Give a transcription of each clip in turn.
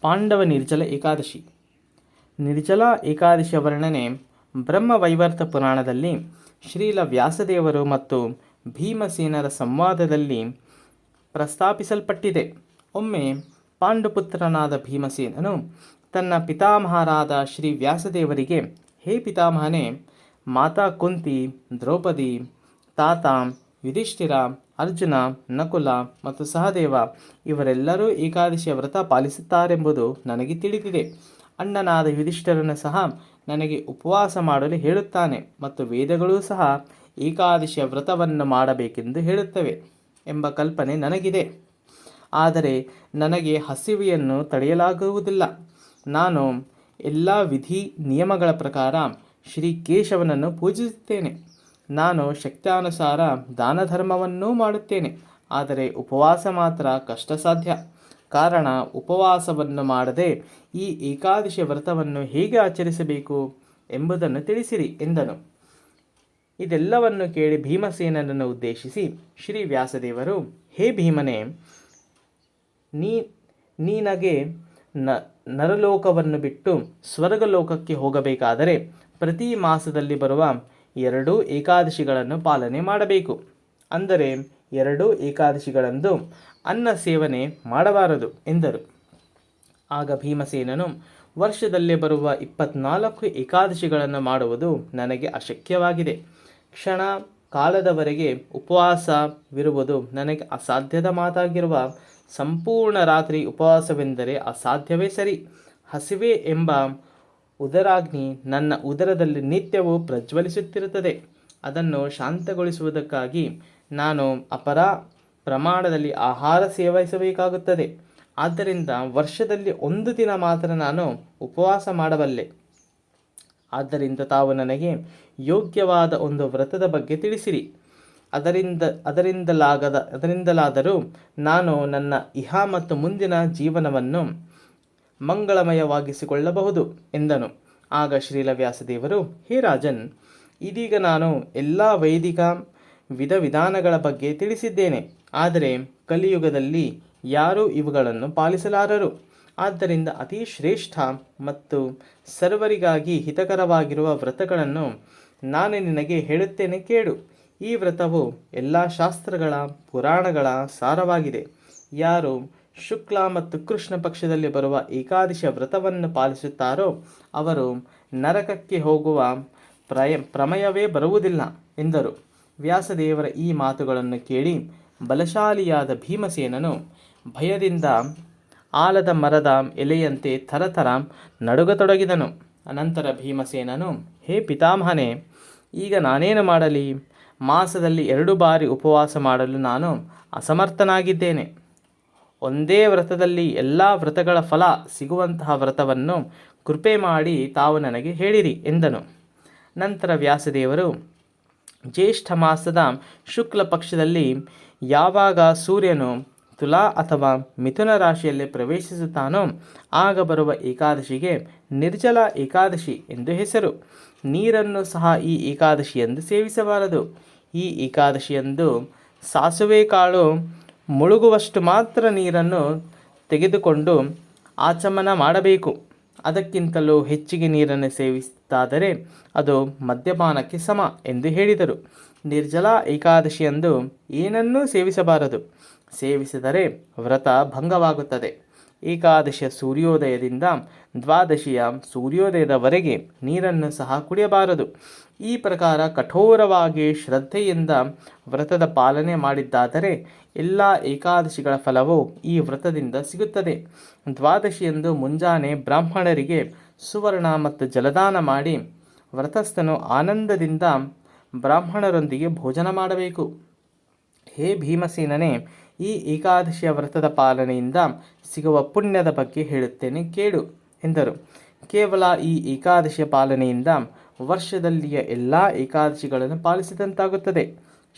ಪಾಂಡವ ನಿರ್ಜಲ ಏಕಾದಶಿ. ನಿರ್ಜಲ ಏಕಾದಶಿಯ ವರ್ಣನೆ ಬ್ರಹ್ಮವೈವರ್ತ ಪುರಾಣದಲ್ಲಿ ಶ್ರೀಲ ವ್ಯಾಸದೇವರು ಮತ್ತು ಭೀಮಸೇನರ ಸಂವಾದದಲ್ಲಿ ಪ್ರಸ್ತಾಪಿಸಲ್ಪಟ್ಟಿದೆ. ಒಮ್ಮೆ ಪಾಂಡುಪುತ್ರನಾದ ಭೀಮಸೇನನು ತನ್ನ ಪಿತಾಮಹರಾದ ಶ್ರೀ ವ್ಯಾಸದೇವರಿಗೆ, ಹೇ ಪಿತಾಮಹನೇ, ಮಾತಾ ಕುಂತಿ, ದ್ರೌಪದಿ, ತಾತ, ಯುಧಿಷ್ಠಿರ ಅರ್ಜುನ, ನಕುಲ ಮತ್ತು ಸಹದೇವ ಇವರೆಲ್ಲರೂ ಏಕಾದಶಿಯ ವ್ರತ ಪಾಲಿಸುತ್ತಾರೆಂಬುದು ನನಗೆ ತಿಳಿದಿದೆ. ಅಣ್ಣನಾದ ಯುಧಿಷ್ಠರನ್ನು ಸಹ ನನಗೆ ಉಪವಾಸ ಮಾಡಲು ಹೇಳುತ್ತಾನೆ ಮತ್ತು ವೇದಗಳೂ ಸಹ ಏಕಾದಶಿಯ ವ್ರತವನ್ನು ಮಾಡಬೇಕೆಂದು ಹೇಳುತ್ತವೆ ಎಂಬ ಕಲ್ಪನೆ ನನಗಿದೆ. ಆದರೆ ನನಗೆ ಹಸಿವೆಯನ್ನು ತಡೆಯಲಾಗುವುದಿಲ್ಲ. ನಾನು ಎಲ್ಲ ವಿಧಿ ನಿಯಮಗಳ ಪ್ರಕಾರ ಶ್ರೀ ಕೇಶವನನ್ನು ಪೂಜಿಸುತ್ತೇನೆ. ನಾನು ಶಕ್ತಾನುಸಾರ ದಾನ ಧರ್ಮವನ್ನೂ ಮಾಡುತ್ತೇನೆ, ಆದರೆ ಉಪವಾಸ ಮಾತ್ರ ಕಷ್ಟ ಸಾಧ್ಯ ಕಾರಣ, ಉಪವಾಸವನ್ನು ಮಾಡದೆ ಈ ಏಕಾದಶಿ ವ್ರತವನ್ನು ಹೇಗೆ ಆಚರಿಸಬೇಕು ಎಂಬುದನ್ನು ತಿಳಿಸಿರಿ ಎಂದನು. ಇದೆಲ್ಲವನ್ನು ಕೇಳಿ ಭೀಮಸೇನನನ್ನು ಉದ್ದೇಶಿಸಿ, ಶ್ರೀ ವ್ಯಾಸದೇವರು, ಹೇ ಭೀಮನೇ, ನೀ, ನೀನಗೆ ನ, ನರಲೋಕವನ್ನು ಬಿಟ್ಟು ಸ್ವರ್ಗಲೋಕಕ್ಕೆ ಹೋಗಬೇಕಾದರೆ ಪ್ರತಿ ಮಾಸದಲ್ಲಿ ಬರುವ ಎರಡೂ ಏಕಾದಶಿಗಳನ್ನು ಪಾಲನೆ ಮಾಡಬೇಕು. ಅಂದರೆ ಎರಡೂ ಏಕಾದಶಿಗಳಂದು ಅನ್ನ ಸೇವನೆ ಮಾಡಬಾರದು ಎಂದರು. ಆಗ ಭೀಮಸೇನನು, ವರ್ಷದಲ್ಲೇ ಬರುವ ಇಪ್ಪತ್ನಾಲ್ಕು ಏಕಾದಶಿಗಳನ್ನು ಮಾಡುವುದು ನನಗೆ ಅಶಕ್ಯವಾಗಿದೆ. ಕ್ಷಣ ಕಾಲದವರೆಗೆ ಉಪವಾಸವಿರುವುದು ನನಗೆ ಅಸಾಧ್ಯದ ಮಾತಾಗಿರುವ ಸಂಪೂರ್ಣ ರಾತ್ರಿ ಉಪವಾಸವೆಂದರೆ ಅಸಾಧ್ಯವೇ ಸರಿ. ಹಸಿವೆ ಎಂಬ ಉದರಾಗ್ನಿ ನನ್ನ ಉದರದಲ್ಲಿ ನಿತ್ಯವೂ ಪ್ರಜ್ವಲಿಸುತ್ತಿರುತ್ತದೆ. ಅದನ್ನು ಶಾಂತಗೊಳಿಸುವುದಕ್ಕಾಗಿ ನಾನು ಅಪರ ಪ್ರಮಾಣದಲ್ಲಿ ಆಹಾರ ಸೇವಿಸಬೇಕಾಗುತ್ತದೆ ಆದ್ದರಿಂದ ವರ್ಷದಲ್ಲಿ ಒಂದು ದಿನ ಮಾತ್ರ ನಾನು ಉಪವಾಸ ಮಾಡಬಲ್ಲೆ. ಆದ್ದರಿಂದ ತಾವು ನನಗೆ ಯೋಗ್ಯವಾದ ಒಂದು ವ್ರತದ ಬಗ್ಗೆ ತಿಳಿಸಿರಿ. ಅದರಿಂದ, ಅದರಿಂದಲಾಗದ, ಅದರಿಂದಲಾದರೂ ನಾನು ನನ್ನ ಇಹ ಮತ್ತು ಮುಂದಿನ ಜೀವನವನ್ನು ಮಂಗಳಮಯವಾಗಿಸಿಕೊಳ್ಳಬಹುದು ಎಂದನು. ಆಗ ಶ್ರೀಲವ್ಯಾಸದೇವರು, ಹೇ ರಾಜನ್, ಇದೀಗ ನಾನು ಎಲ್ಲ ವೈದಿಕ ವಿಧ ವಿಧಾನಗಳ ಬಗ್ಗೆ ತಿಳಿಸಿದ್ದೇನೆ. ಆದರೆ ಕಲಿಯುಗದಲ್ಲಿ ಯಾರೂ ಇವುಗಳನ್ನು ಪಾಲಿಸಲಾರರು. ಆದ್ದರಿಂದ ಅತಿ ಶ್ರೇಷ್ಠ ಮತ್ತು ಸರ್ವರಿಗಾಗಿ ಹಿತಕರವಾಗಿರುವ ವ್ರತಗಳನ್ನು ನಾನು ನಿನಗೆ ಹೇಳುತ್ತೇನೆ ಕೇಳು. ಈ ವ್ರತವು ಎಲ್ಲ ಶಾಸ್ತ್ರಗಳ, ಪುರಾಣಗಳ ಸಾರವಾಗಿದೆ. ಯಾರು ಶುಕ್ಲ ಮತ್ತು ಕೃಷ್ಣ ಪಕ್ಷದಲ್ಲಿ ಬರುವ ಏಕಾದಶ ವ್ರತವನ್ನು ಪಾಲಿಸುತ್ತಾರೋ ಅವರು ನರಕಕ್ಕೆ ಹೋಗುವ ಪ್ರಯ, ಪ್ರಮಯವೇ ಬರುವುದಿಲ್ಲ ಎಂದರು. ವ್ಯಾಸದೇವರ ಈ ಮಾತುಗಳನ್ನು ಕೇಳಿ ಬಲಶಾಲಿಯಾದ ಭೀಮಸೇನನು ಭಯದಿಂದ ಆಲದ ಮರದ ಎಲೆಯಂತೆ ಥರಥರ ನಡುಗತೊಡಗಿದನು. ಅನಂತರ ಭೀಮಸೇನನು, ಹೇ ಪಿತಾಮಹನೇ, ಈಗ ನಾನೇನು ಮಾಡಲಿ? ಮಾಸದಲ್ಲಿ ಎರಡು ಬಾರಿ ಉಪವಾಸ ಮಾಡಲು ನಾನು ಅಸಮರ್ಥನಾಗಿದ್ದೇನೆ. ಒಂದೇ ವ್ರತದಲ್ಲಿ ಎಲ್ಲ ವ್ರತಗಳ ಫಲ ಸಿಗುವಂತಹ ವ್ರತವನ್ನು ಕೃಪೆ ಮಾಡಿ ತಾವು ನನಗೆ ಹೇಳಿರಿ ಎಂದನು. ನಂತರ ವ್ಯಾಸದೇವರು, ಜ್ಯೇಷ್ಠ ಮಾಸದ ಶುಕ್ಲ ಪಕ್ಷದಲ್ಲಿ ಯಾವಾಗ ಸೂರ್ಯನು ತುಲಾ ಅಥವಾ ಮಿಥುನ ರಾಶಿಯಲ್ಲಿ ಪ್ರವೇಶಿಸುತ್ತಾನೋ ಆಗ ಬರುವ ಏಕಾದಶಿಗೆ ನಿರ್ಜಲ ಏಕಾದಶಿ ಎಂದು ಹೆಸರು. ನೀರನ್ನು ಸಹ ಈ ಏಕಾದಶಿಯಂದು ಸೇವಿಸಬಾರದು. ಈ ಏಕಾದಶಿಯಂದು ಸಾಸುವೆ ಕಾಳು ಮುಳುಗುವಷ್ಟು ಮಾತ್ರ ನೀರನ್ನು ತೆಗೆದುಕೊಂಡು ಆಚಮನ ಮಾಡಬೇಕು. ಅದಕ್ಕಿಂತಲೂ ಹೆಚ್ಚಿಗೆ ನೀರನ್ನು ಸೇವಿಸುತ್ತಾದರೆ ಅದು ಮದ್ಯಪಾನಕ್ಕೆ ಸಮ ಎಂದು ಹೇಳಿದರು. ನಿರ್ಜಲ ಏಕಾದಶಿಯಂದು ಏನನ್ನೂ ಸೇವಿಸಬಾರದು. ಸೇವಿಸಿದರೆ ವ್ರತ ಭಂಗವಾಗುತ್ತದೆ. ಏಕಾದಶಿಯ ಸೂರ್ಯೋದಯದಿಂದ ದ್ವಾದಶಿಯ ಸೂರ್ಯೋದಯದವರೆಗೆ ನೀರನ್ನು ಸಹ ಕುಡಿಯಬಾರದು. ಈ ಪ್ರಕಾರ ಕಠೋರವಾಗಿ ಶ್ರದ್ಧೆಯಿಂದ ವ್ರತದ ಪಾಲನೆ ಮಾಡಿದ್ದಾದರೆ ಎಲ್ಲ ಏಕಾದಶಿಗಳ ಫಲವು ಈ ವ್ರತದಿಂದ ಸಿಗುತ್ತದೆ. ದ್ವಾದಶಿಯಂದು ಮುಂಜಾನೆ ಬ್ರಾಹ್ಮಣರಿಗೆ ಸುವರ್ಣ ಮತ್ತು ಜಲದಾನ ಮಾಡಿ ವ್ರತಸ್ಥನು ಆನಂದದಿಂದ ಬ್ರಾಹ್ಮಣರೊಂದಿಗೆ ಭೋಜನ ಮಾಡಬೇಕು. ಹೇ ಭೀಮಸೇನನೇ, ಈ ಏಕಾದಶಿಯ ವ್ರತದ ಪಾಲನೆಯಿಂದ ಸಿಗುವ ಪುಣ್ಯದ ಬಗ್ಗೆ ಹೇಳುತ್ತೇನೆ, ಕೇಳು ಎಂದರು. ಕೇವಲ ಈ ಏಕಾದಶಿಯ ಪಾಲನೆಯಿಂದ ವರ್ಷದಲ್ಲಿಯ ಎಲ್ಲ ಏಕಾದಶಿಗಳನ್ನು ಪಾಲಿಸಿದಂತಾಗುತ್ತದೆ.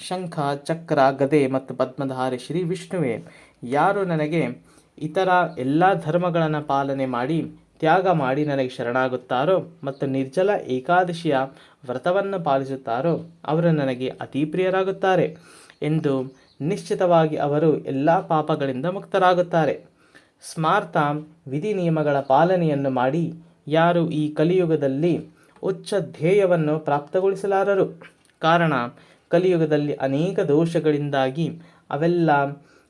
ಶಂಖ, ಚಕ್ರ, ಗದೆ ಮತ್ತು ಪದ್ಮಧಾರಿ ಶ್ರೀ ವಿಷ್ಣುವೇ, ಯಾರು ನನಗೆ ಇತರ ಎಲ್ಲ ಧರ್ಮಗಳನ್ನು ಪಾಲನೆ ಮಾಡಿ, ತ್ಯಾಗ ಮಾಡಿ ನನಗೆ ಶರಣಾಗುತ್ತಾರೋ ಮತ್ತು ನಿರ್ಜಲ ಏಕಾದಶಿಯ ವ್ರತವನ್ನು ಪಾಲಿಸುತ್ತಾರೋ ಅವರು ನನಗೆ ಅತಿ ಪ್ರಿಯರಾಗುತ್ತಾರೆ ಎಂದು ನಿಶ್ಚಿತವಾಗಿ ಅವರು ಎಲ್ಲ ಪಾಪಗಳಿಂದ ಮುಕ್ತರಾಗುತ್ತಾರೆ. ಸ್ಮಾರ್ತ ವಿಧಿ ನಿಯಮಗಳ ಪಾಲನೆಯನ್ನು ಮಾಡಿ, ಯಾರು ಈ ಕಲಿಯುಗದಲ್ಲಿ ಉಚ್ಚ ಧ್ಯೇಯವನ್ನು ಪ್ರಾಪ್ತಗೊಳಿಸಲಾರರು? ಕಾರಣ, ಕಲಿಯುಗದಲ್ಲಿ ಅನೇಕ ದೋಷಗಳಿಂದಾಗಿ ಅವೆಲ್ಲ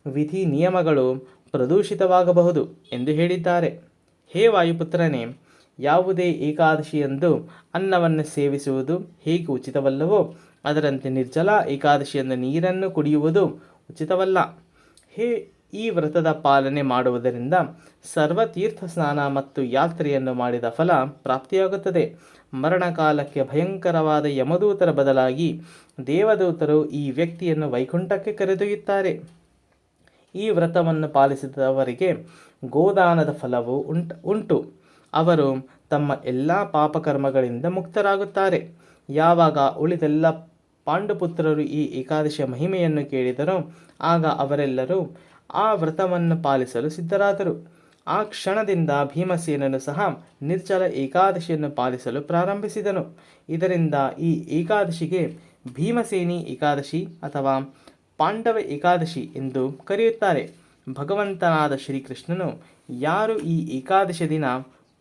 ವಿಧಿ ನಿಯಮಗಳು ಪ್ರದೂಷಿತವಾಗಬಹುದು ಎಂದು ಹೇಳಿದ್ದಾರೆ. ಹೇ ವಾಯುಪುತ್ರನೇ, ಯಾವುದೇ ಏಕಾದಶಿಯಂದು ಅನ್ನವನ್ನು ಸೇವಿಸುವುದು ಹೇಗೆ ಉಚಿತವಲ್ಲವೋ, ಅದರಂತೆ ನಿರ್ಜಲ ಏಕಾದಶಿಯಂದು ನೀರನ್ನು ಕುಡಿಯುವುದು ಉಚಿತವಲ್ಲ. ಹೇ ಈ ವ್ರತದ ಪಾಲನೆ ಮಾಡುವುದರಿಂದ ಸರ್ವತೀರ್ಥ ಸ್ನಾನ ಮತ್ತು ಯಾತ್ರೆಯನ್ನು ಮಾಡಿದ ಫಲ ಪ್ರಾಪ್ತಿಯಾಗುತ್ತದೆ. ಮರಣಕಾಲಕ್ಕೆ ಭಯಂಕರವಾದ ಯಮದೂತರ ಬದಲಾಗಿ ದೇವದೂತರು ಈ ವ್ಯಕ್ತಿಯನ್ನು ವೈಕುಂಠಕ್ಕೆ ಕರೆದೊಯ್ಯುತ್ತಾರೆ. ಈ ವ್ರತವನ್ನು ಪಾಲಿಸಿದವರಿಗೆ ಗೋದಾನದ ಫಲವು ಉಂಟು ಉಂಟು. ಅವರು ತಮ್ಮ ಎಲ್ಲ ಪಾಪಕರ್ಮಗಳಿಂದ ಮುಕ್ತರಾಗುತ್ತಾರೆ. ಯಾವಾಗ ಉಳಿದೆಲ್ಲ ಪಾಂಡುಪುತ್ರರು ಈ ಏಕಾದಶಿಯ ಮಹಿಮೆಯನ್ನು ಕೇಳಿದರೋ ಆಗ ಅವರೆಲ್ಲರೂ ಆ ವ್ರತವನ್ನು ಪಾಲಿಸಲು ಸಿದ್ಧರಾದರು. ಆ ಕ್ಷಣದಿಂದ ಭೀಮಸೇನನು ಸಹ ನಿರ್ಜಲ ಏಕಾದಶಿಯನ್ನು ಪಾಲಿಸಲು ಪ್ರಾರಂಭಿಸಿದನು. ಇದರಿಂದ ಈ ಏಕಾದಶಿಗೆ ಭೀಮಸೇನಿ ಏಕಾದಶಿ ಅಥವಾ ಪಾಂಡವ ಏಕಾದಶಿ ಎಂದು ಕರೆಯುತ್ತಾರೆ. ಭಗವಂತನಾದ ಶ್ರೀಕೃಷ್ಣನು ಯಾರು ಈ ಏಕಾದಶಿ ದಿನ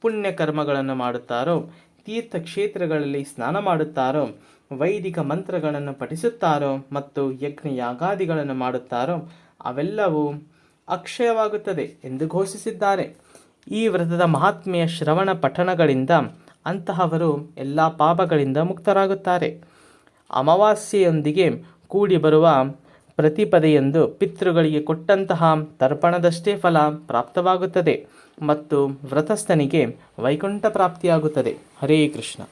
ಪುಣ್ಯ ಕರ್ಮಗಳನ್ನು ಮಾಡುತ್ತಾರೋ, ತೀರ್ಥಕ್ಷೇತ್ರಗಳಲ್ಲಿ ಸ್ನಾನ ಮಾಡುತ್ತಾರೋ, ವೈದಿಕ ಮಂತ್ರಗಳನ್ನು ಪಠಿಸುತ್ತಾರೋ ಮತ್ತು ಯಜ್ಞ ಯಾಗಾದಿಗಳನ್ನು ಮಾಡುತ್ತಾರೋ ಅವೆಲ್ಲವೂ ಅಕ್ಷಯವಾಗುತ್ತದೆ ಎಂದು ಘೋಷಿಸಿದ್ದಾರೆ. ಈ ವ್ರತದ ಮಹಾತ್ಮೆಯ ಶ್ರವಣ ಪಠಣಗಳಿಂದ ಅಂತಹವರು ಎಲ್ಲ ಪಾಪಗಳಿಂದ ಮುಕ್ತರಾಗುತ್ತಾರೆ. ಅಮಾವಾಸ್ಯೆಯೊಂದಿಗೆ ಕೂಡಿ ಬರುವ ಪ್ರತಿಪದೆಯೆಂದು ಪಿತೃಗಳಿಗೆ ಕೊಟ್ಟಂತಹ ತರ್ಪಣದಷ್ಟೇ ಫಲ ಪ್ರಾಪ್ತವಾಗುತ್ತದೆ ಮತ್ತು ವ್ರತಸ್ಥನಿಗೆ ವೈಕುಂಠ ಪ್ರಾಪ್ತಿಯಾಗುತ್ತದೆ. ಹರೇ ಕೃಷ್ಣ.